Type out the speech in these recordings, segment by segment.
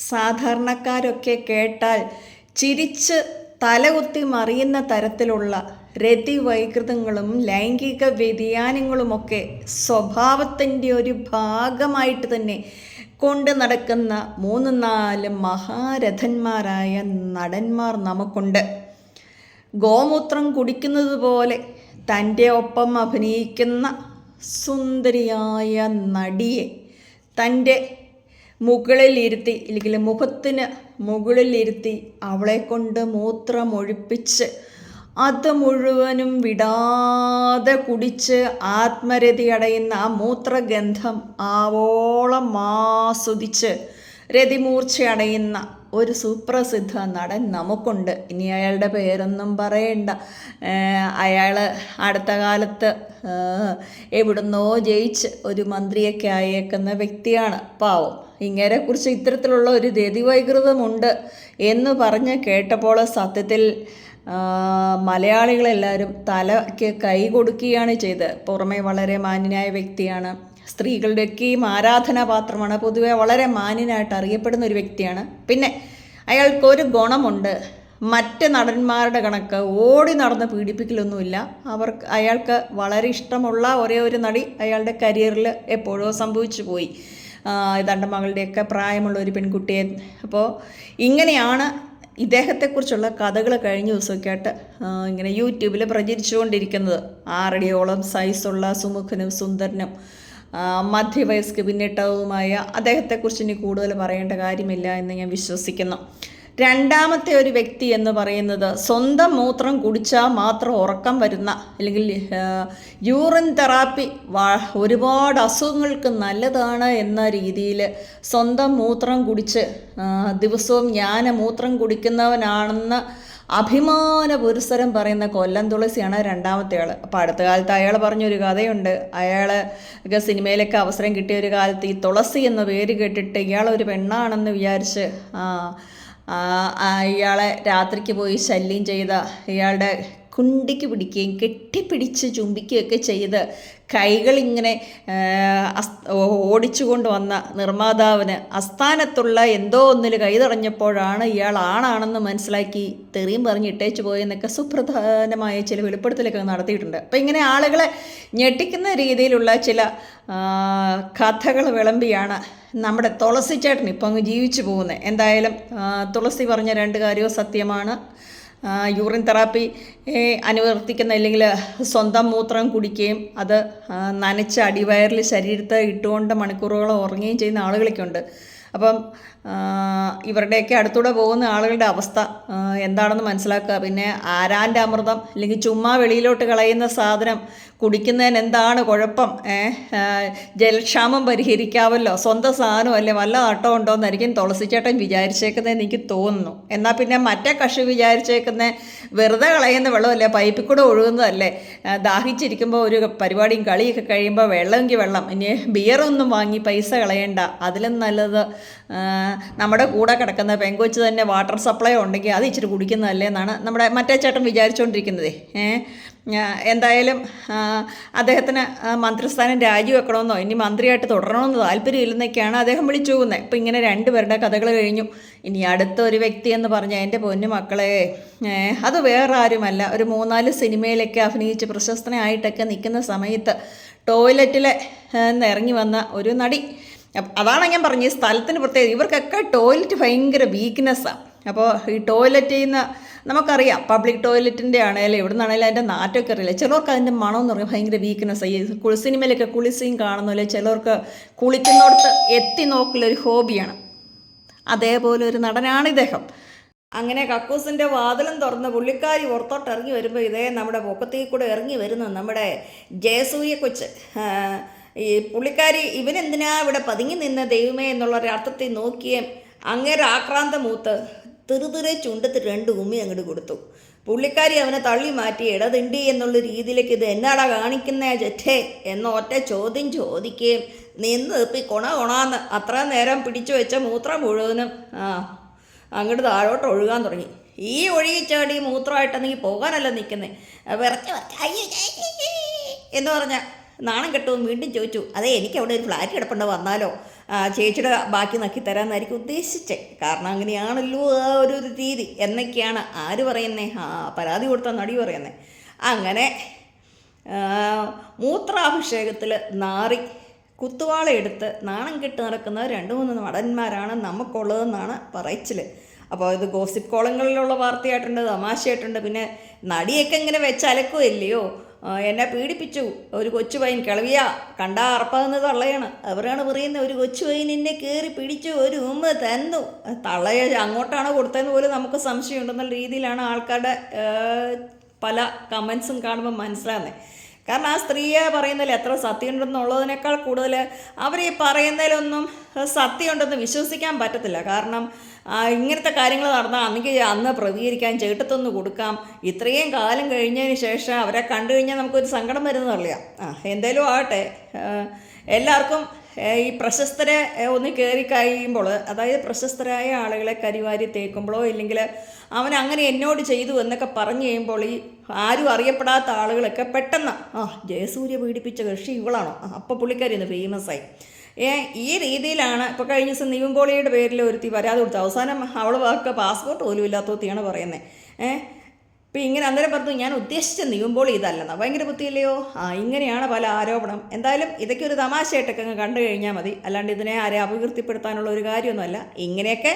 സാധാരണക്കാരൊക്കെ കേട്ടാൽ ചിരിച്ച് തലകുത്തി മറിയുന്ന തരത്തിലുള്ള രതിവൈകൃതങ്ങളും ലൈംഗിക വ്യതിയാനങ്ങളുമൊക്കെ സ്വഭാവത്തിന്റെ ഒരു ഭാഗമായിട്ട് തന്നെ കൊണ്ട് നടക്കുന്ന മൂന്ന് നാല് മഹാരഥന്മാരായ നടന്മാർ നമുക്കുണ്ട്. ഗോമൂത്രം കുടിക്കുന്നത് പോലെ തന്റെ ഒപ്പം അഭിനയിക്കുന്ന സുന്ദരിയായ നടിയെ തന്റെ മുകളിലിരുത്തി അല്ലെങ്കിൽ മുഖത്തിന് മുകളിലിരുത്തി അവളെ കൊണ്ട് മൂത്രമൊഴിപ്പിച്ച് അത് മുഴുവനും വിടാതെ കുടിച്ച് ആത്മരതി അടയുന്ന ആ മൂത്രഗന്ധം ആവോളം ആസ്വദിച്ച് രതിമൂർച്ച അടയുന്ന ഒരു സുപ്രസിദ്ധ നടൻ നമുക്കുണ്ട്. ഇനി അയാളുടെ പേരൊന്നും പറയണ്ട. അയാൾ അടുത്ത കാലത്ത് എവിടുന്നോ ജയിച്ച് ഒരു മന്ത്രിയൊക്കെ ആയേക്കുന്ന വ്യക്തിയാണ്. പാവം. ഇങ്ങനെക്കുറിച്ച് ഇത്തരത്തിലുള്ള ഒരു രതിവൈകൃതമുണ്ട് എന്ന് പറഞ്ഞ് കേട്ടപ്പോൾ സത്യത്തിൽ മലയാളികളെല്ലാവരും തലയ്ക്ക് കൈ കൊടുക്കുകയാണ് ചെയ്തത്. പുറമെ വളരെ മാന്യനായ വ്യക്തിയാണ്. സ്ത്രീകളുടെയൊക്കെയും ആരാധനാപാത്രമാണ്. പൊതുവെ വളരെ മാന്യനായിട്ട് അറിയപ്പെടുന്ന ഒരു വ്യക്തിയാണ്. പിന്നെ അയാൾക്കൊരു ഗുണമുണ്ട്. മറ്റ് നടന്മാരുടെ കണക്ക് ഓടി നടന്ന് പീഡിപ്പിക്കലൊന്നുമില്ല. അവർക്ക് അയാൾക്ക് വളരെ ഇഷ്ടമുള്ള ഒരേ ഒരു നടി അയാളുടെ കരിയറിൽ എപ്പോഴോ സംഭവിച്ചു പോയി ഏതാണ്ട് മകളുടെയൊക്കെ പ്രായമുള്ള ഒരു പെൺകുട്ടിയെ. അപ്പോൾ ഇങ്ങനെയാണ് ഇദ്ദേഹത്തെക്കുറിച്ചുള്ള കഥകൾ കഴിഞ്ഞ ദിവസമൊക്കെ ആയിട്ട് ഇങ്ങനെ യൂട്യൂബിൽ പ്രചരിച്ചുകൊണ്ടിരിക്കുന്നത്. ആറടിയോളം സൈസുള്ള സുമുഖനും സുന്ദരനും മധ്യവയസ്ക പിന്നിട്ടതുമായ അദ്ദേഹത്തെക്കുറിച്ച് ഇനി കൂടുതൽ പറയേണ്ട കാര്യമില്ല എന്ന് ഞാൻ വിശ്വസിക്കുന്നു. രണ്ടാമത്തെ ഒരു വ്യക്തി എന്ന് പറയുന്നത് സ്വന്തം മൂത്രം കുടിച്ചാൽ മാത്രം ഉറക്കം വരുന്ന അല്ലെങ്കിൽ യൂറിൻ തെറാപ്പി ഒരുപാട് അസുഖങ്ങൾക്ക് നല്ലതാണ് എന്ന രീതിയിൽ സ്വന്തം മൂത്രം കുടിച്ച് ദിവസവും ഞാൻ മൂത്രം കുടിക്കുന്നവനാണെന്ന് അഭിമാന പുരുസരം പറയുന്ന കൊല്ലം തുളസിയാണ് രണ്ടാമത്തെ ആൾ അപ്പോൾ അടുത്ത കാലത്ത് അയാൾ പറഞ്ഞൊരു കഥയുണ്ട്. അയാൾ സിനിമയിലൊക്കെ അവസരം കിട്ടിയ ഒരു കാലത്ത് ഈ തുളസി എന്ന പേര് കേട്ടിട്ട് ഇയാൾ ഒരു പെണ്ണാണെന്ന് വിചാരിച്ച് ഇയാളെ രാത്രിക്ക് പോയി ശല്യം ചെയ്ത ഇയാളുടെ കുണ്ടിക്ക് പിടിക്കുകയും കെട്ടിപ്പിടിച്ച് ചുംബിക്കുകയൊക്കെ ചെയ്ത് കൈകളിങ്ങനെ ഓടിച്ചുകൊണ്ട് വന്ന നിർമ്മാതാവിന് അസ്ഥാനത്തുള്ള എന്തോ ഒന്നിൽ കൈ തടഞ്ഞപ്പോഴാണ് ഇയാൾ ആണാണെന്ന് മനസ്സിലാക്കി തെറിയും പറഞ്ഞ് ഇട്ടേച്ചു പോയെന്നൊക്കെ സുപ്രധാനമായ ചില വെളിപ്പെടുത്തലൊക്കെ നടത്തിയിട്ടുണ്ട്. അപ്പം ഇങ്ങനെ ആളുകളെ ഞെട്ടിക്കുന്ന രീതിയിലുള്ള ചില കഥകൾ വിളമ്പിയാണ് നമ്മുടെ തുളസി ചേട്ടൻ ഇപ്പം അങ്ങ് ജീവിച്ചു പോകുന്നത്. എന്തായാലും തുളസി പറഞ്ഞ രണ്ട് കാര്യവും സത്യമാണ്. യൂറിൻ തെറാപ്പി അനുവർത്തിക്കുന്ന അല്ലെങ്കിൽ സ്വന്തം മൂത്രം കുടിക്കുകയും അത് നനച്ച് അടിവയറിൽ ശരീരത്തെ ഇട്ടുകൊണ്ട് മണിക്കൂറുകളോ ഉറങ്ങുകയും ചെയ്യുന്ന ആളുകളൊക്കെ ഉണ്ട്. അപ്പം ഇവരുടെയൊക്കെ അടുത്തൂടെ പോകുന്ന ആളുകളുടെ അവസ്ഥ എന്താണെന്ന് മനസ്സിലാക്കുക. പിന്നെ ആരാന്റെ അമൃതം അല്ലെങ്കിൽ ചുമ്മാ വെളിയിലോട്ട് കളയുന്ന സാധനം കുടിക്കുന്നതിന് എന്താണ് കുഴപ്പം ജലക്ഷാമം പരിഹരിക്കാമല്ലോ സ്വന്തം സാധനമല്ലേ? വല്ല നട്ടം ഉണ്ടോ എന്നായിരിക്കും തുളസിച്ചേട്ടൻ വിചാരിച്ചേക്കുന്നത് എനിക്ക് തോന്നുന്നു. എന്നാൽ പിന്നെ മറ്റേ കക്ഷി വിചാരിച്ചേക്കുന്ന വെറുതെ കളയുന്ന വെള്ളമല്ലേ? പൈപ്പിൽ കൂടെ ഒഴുകുന്നതല്ലേ? ദാഹിച്ചിരിക്കുമ്പോൾ ഒരു പരിപാടിയും കളിയൊക്കെ കഴിയുമ്പോൾ വെള്ളമെങ്കിൽ വെള്ളം. ഇനി ബിയറൊന്നും വാങ്ങി പൈസ കളയണ്ട. അതിലും നല്ലത് നമ്മുടെ കൂടെ കിടക്കുന്ന പെങ്കൊച്ച് തന്നെ വാട്ടർ സപ്ലൈ ഉണ്ടെങ്കിൽ അത് ഇച്ചിരി കുടിക്കുന്നതല്ലേ എന്നാണ് നമ്മുടെ മറ്റേ ചേട്ടൻ വിചാരിച്ചുകൊണ്ടിരിക്കുന്നത് എന്തായാലും അദ്ദേഹത്തിന് മന്ത്രിസ്ഥാനം രാജിവെക്കണമെന്നോ ഇനി മന്ത്രിയായിട്ട് തുടരണമെന്നോ താല്പര്യമില്ലെന്നൊക്കെയാണ് അദ്ദേഹം വിളിച്ചു പോകുന്നത് ഇപ്പം ഇങ്ങനെ രണ്ടുപേരുടെ കഥകൾ കഴിഞ്ഞു. ഇനി അടുത്ത ഒരു വ്യക്തി എന്ന് പറഞ്ഞാൽ എന്റെ പൊന്നു മക്കളെ അത് വേറെ ആരുമല്ല ഒരു മൂന്നാൽ സിനിമയിലൊക്കെ അഭിനയിച്ച് പ്രശസ്തനായിട്ടൊക്കെ നിൽക്കുന്ന സമയത്ത് ടോയ്ലറ്റിൽ ഇറങ്ങി വന്ന ഒരു നടി. അതാണ് ഞാൻ പറഞ്ഞത്. സ്ഥലത്തിന് പ്രത്യേകത ഇവർക്കൊക്കെ ടോയ്ലറ്റ് ഭയങ്കര വീക്ക്നെസ്സാണ് അപ്പോൾ ഈ ടോയ്ലറ്റിൽ നിന്ന് നമുക്കറിയാം പബ്ലിക് ടോയ്ലറ്റിന്റെ ആണെങ്കിലും എവിടെ നിന്നാണെങ്കിലും അതിന്റെ നാറ്റമൊക്കെ അറിയില്ല? ചിലർക്ക് അതിന്റെ മണം എന്ന് പറയുമ്പോൾ ഭയങ്കര വീക്ക്നെസ് ഈ സിനിമയിലൊക്കെ കുളിസീൻ കാണുന്നില്ല ചിലർക്ക് കുളിക്കുന്നിടത്ത് എത്തി നോക്കലൊരു ഹോബിയാണ് അതേപോലെ ഒരു നടനാണ് ഇദ്ദേഹം. അങ്ങനെ കക്കൂസിന്റെ വാതിലും തുറന്ന് പുള്ളിക്കാരി പുറത്തോട്ട് ഇറങ്ങി വരുമ്പോൾ ഇതേ നമ്മുടെ പൊക്കത്തിൽ കൂടെ ഇറങ്ങി വരുന്ന നമ്മുടെ ജയസൂയ കൊച്ച്. ഈ പുള്ളിക്കാരി ഇവനെന്തിനാ ഇവിടെ പതുങ്ങി നിന്ന് ദൈവമേ എന്നുള്ള ഒരു അർത്ഥത്തിൽ നോക്കിയേ അങ്ങേരെ ആക്രാന്ത മൂത്ത് തെറുതെറെ ചുണ്ടത്ത് രണ്ട് ഉമ്മി അങ്ങോട്ട് കൊടുത്തു. പുള്ളിക്കാരി അവനെ തള്ളി മാറ്റി ഇടതിണ്ടി എന്നുള്ള രീതിയിലേക്ക് ഇത് എന്നാടാ കാണിക്കുന്നേ ജറ്റേ? എന്ന ഒറ്റ ചോദ്യം ചോദിക്കുകയും നിന്ന് ഇപ്പം കൊണ കൊണാന്ന് അത്ര നേരം പിടിച്ചു വെച്ച മൂത്രം മുഴുവനും ആ അങ്ങോട്ട് താഴോട്ട് ഒഴുകാൻ തുടങ്ങി. ഈ ഒഴുകിച്ചാടി മൂത്രമായിട്ടെന്നെങ്കിൽ പോകാനല്ല നിൽക്കുന്നത് വിറച്ച് എന്ന് പറഞ്ഞാൽ നാണം കെട്ടു വീണ്ടും ചോദിച്ചു അതെ എനിക്ക് അവിടെ ഒരു ഫ്ലാറ്റ് കിടപ്പുണ്ട് വന്നാലോ? ചേച്ചിയുടെ ബാക്കി നക്കി തരാമെന്നായിരിക്കും ഉദ്ദേശിച്ചത് കാരണം അങ്ങനെയാണല്ലോ ആ ഒരു രീതി. എന്നൊക്കെയാണ് ആര് പറയുന്നേ? ആ പരാതി കൊടുത്ത നടി പറയുന്നേ. അങ്ങനെ മൂത്രാഭിഷേകത്തിൽ നാറി കുത്തുവാള എടുത്ത് നാണം കെട്ട് നടക്കുന്ന രണ്ട് മൂന്ന് നടന്മാരാണ് നമുക്കുള്ളതെന്നാണ് പറയച്ചിൽ അപ്പോൾ ഇത് ഗോസിപ്പ് കോളങ്ങളിലുള്ള വാർത്തയായിട്ടുണ്ട് തമാശയായിട്ടുണ്ട്. പിന്നെ നടിയൊക്കെ ഇങ്ങനെ വെച്ചലക്കുമല്ലയോ ആ, എന്നെ പീഡിപ്പിച്ചു. ഒരു കൊച്ചു പൈൻ കിളവിയ. കണ്ടാ അറപ്പതെന്ന് തള്ളയാണ്. അവരാണ് പറയുന്നത് ഒരു കൊച്ചു പൈൻ എന്നെ കയറി പിടിച്ചു ഒരു ഉമ്മ തന്നു. തള്ളയെ അങ്ങോട്ടാണോ കൊടുത്തതെന്ന് പോലും നമുക്ക് സംശയമുണ്ടെന്നുള്ള രീതിയിലാണ് ആൾക്കാരുടെ പല കമൻസും കാണുമ്പോൾ മനസ്സിലാകുന്നത്. കാരണം ആ സ്ത്രീയെ പറയുന്നതിൽ എത്ര സത്യമുണ്ടെന്നുള്ളതിനേക്കാൾ കൂടുതൽ അവർ ഈ പറയുന്നതിലൊന്നും സത്യമുണ്ടെന്ന് വിശ്വസിക്കാൻ പറ്റത്തില്ല. കാരണം ഇങ്ങനത്തെ കാര്യങ്ങൾ നടന്നാൽ അന്നെങ്കിൽ അന്ന് പ്രതികരിക്കാൻ ചേട്ടത്തൊന്ന് കൊടുക്കാം. ഇത്രയും കാലം കഴിഞ്ഞതിന് ശേഷം അവരെ കണ്ടു കഴിഞ്ഞാൽ നമുക്കൊരു സങ്കടം വരുന്നതല്ല? ആ എന്തേലും ആവട്ടെ. എല്ലാവർക്കും ഈ പ്രശസ്തരെ ഒന്ന് കയറി കഴിയുമ്പോൾ അതായത് പ്രശസ്തരായ ആളുകളെ കരിവാരി തേക്കുമ്പോഴോ ഇല്ലെങ്കിൽ അവൻ അങ്ങനെ എന്നോട് ചെയ്തു എന്നൊക്കെ പറഞ്ഞു കഴിയുമ്പോൾ ഈ ആരും അറിയപ്പെടാത്ത ആളുകളൊക്കെ പെട്ടെന്ന് ആ ജയസൂര്യ പീഡിപ്പിച്ച കൃഷി ഇവളാണോ? അപ്പം പുള്ളിക്കാരി ഫേമസ് ഫേമസായി ഏ ഈ രീതിയിലാണ് ഇപ്പോൾ കഴിഞ്ഞ ദിവസം നിവിൻ പോളിയുടെ പേരിൽ ഒരുത്തി പരാതി കൊടുത്തു. അവസാനം അവൾ വാക്ക് പാസ്പോർട്ട് പോലും ഇല്ലാത്തോത്തിയാണ് പറയുന്നത് ഏ ഇപ്പം ഇങ്ങനെ അന്നേരം പറഞ്ഞു ഞാൻ ഉദ്ദേശിച്ച നീയുമ്പോൾ ഇതല്ലെന്ന ഭയങ്കര ബുദ്ധിയില്ലയോ? ആ ഇങ്ങനെയാണ് പല ആരോപണം. എന്തായാലും ഇതൊക്കെ ഒരു തമാശയായിട്ടൊക്കെ അങ്ങ് കണ്ടു കഴിഞ്ഞാൽ മതി. അല്ലാണ്ട് ഇതിനെ ആരെ അപകീർത്തിപ്പെടുത്താനുള്ള ഒരു കാര്യമൊന്നുമല്ല. ഇങ്ങനെയൊക്കെ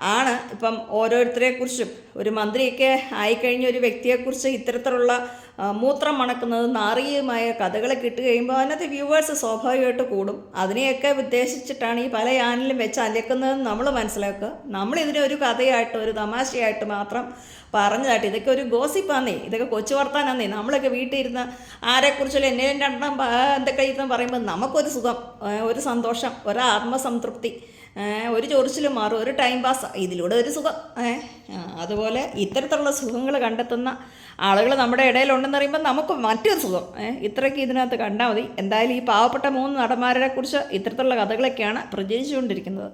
ആണ്. ഇപ്പം ഓരോരുത്തരെക്കുറിച്ചും ഒരു മന്ത്രിയൊക്കെ ആയിക്കഴിഞ്ഞ ഒരു വ്യക്തിയെക്കുറിച്ച് ഇത്തരത്തിലുള്ള മൂത്രം മണക്കുന്നത് നാറിയുമായ കഥകളെ കിട്ടി കഴിയുമ്പോൾ അതിനകത്ത് വ്യൂവേഴ്സ് സ്വാഭാവികമായിട്ട് കൂടും. അതിനെയൊക്കെ ഉദ്ദേശിച്ചിട്ടാണ് ഈ പല യാനിലും വെച്ച് അലക്കുന്നതെന്ന് നമ്മൾ മനസ്സിലാക്കുക. നമ്മളിതിനെ ഒരു കഥയായിട്ട് ഒരു തമാശയായിട്ട് മാത്രം പറഞ്ഞതായിട്ട്. ഇതൊക്കെ ഒരു ഗോസിപ്പാന്നേ. ഇതൊക്കെ കൊച്ചു വർത്താനാന്നേ. നമ്മളൊക്കെ വീട്ടിൽ ഇരുന്ന് ആരെക്കുറിച്ചുള്ള എന്നെയും രണ്ടെണ്ണം എന്തൊക്കെ ഇരുന്ന് പറയുമ്പോൾ നമുക്കൊരു സുഖം ഒരു സന്തോഷം ഒരു ആത്മസംതൃപ്തി. ഒരു ചൊറിച്ചിലും മാറും ഒരു ടൈം പാസ് ഇതിലൂടെ ഒരു സുഖം. അതുപോലെ ഇത്തരത്തിലുള്ള സുഖങ്ങൾ കണ്ടെത്തുന്ന ആളുകൾ നമ്മുടെ ഇടയിലുണ്ടെന്ന് പറയുമ്പോൾ നമുക്ക് മറ്റൊരു സുഖം. ഇത്രയൊക്കെ ഇതിനകത്ത് കണ്ടാൽ മതി. എന്തായാലും ഈ പാവപ്പെട്ട മൂന്ന് നടന്മാരെ കുറിച്ച് ഇത്തരത്തിലുള്ള കഥകളൊക്കെയാണ് പ്രചരിച്ചുകൊണ്ടിരിക്കുന്നത്.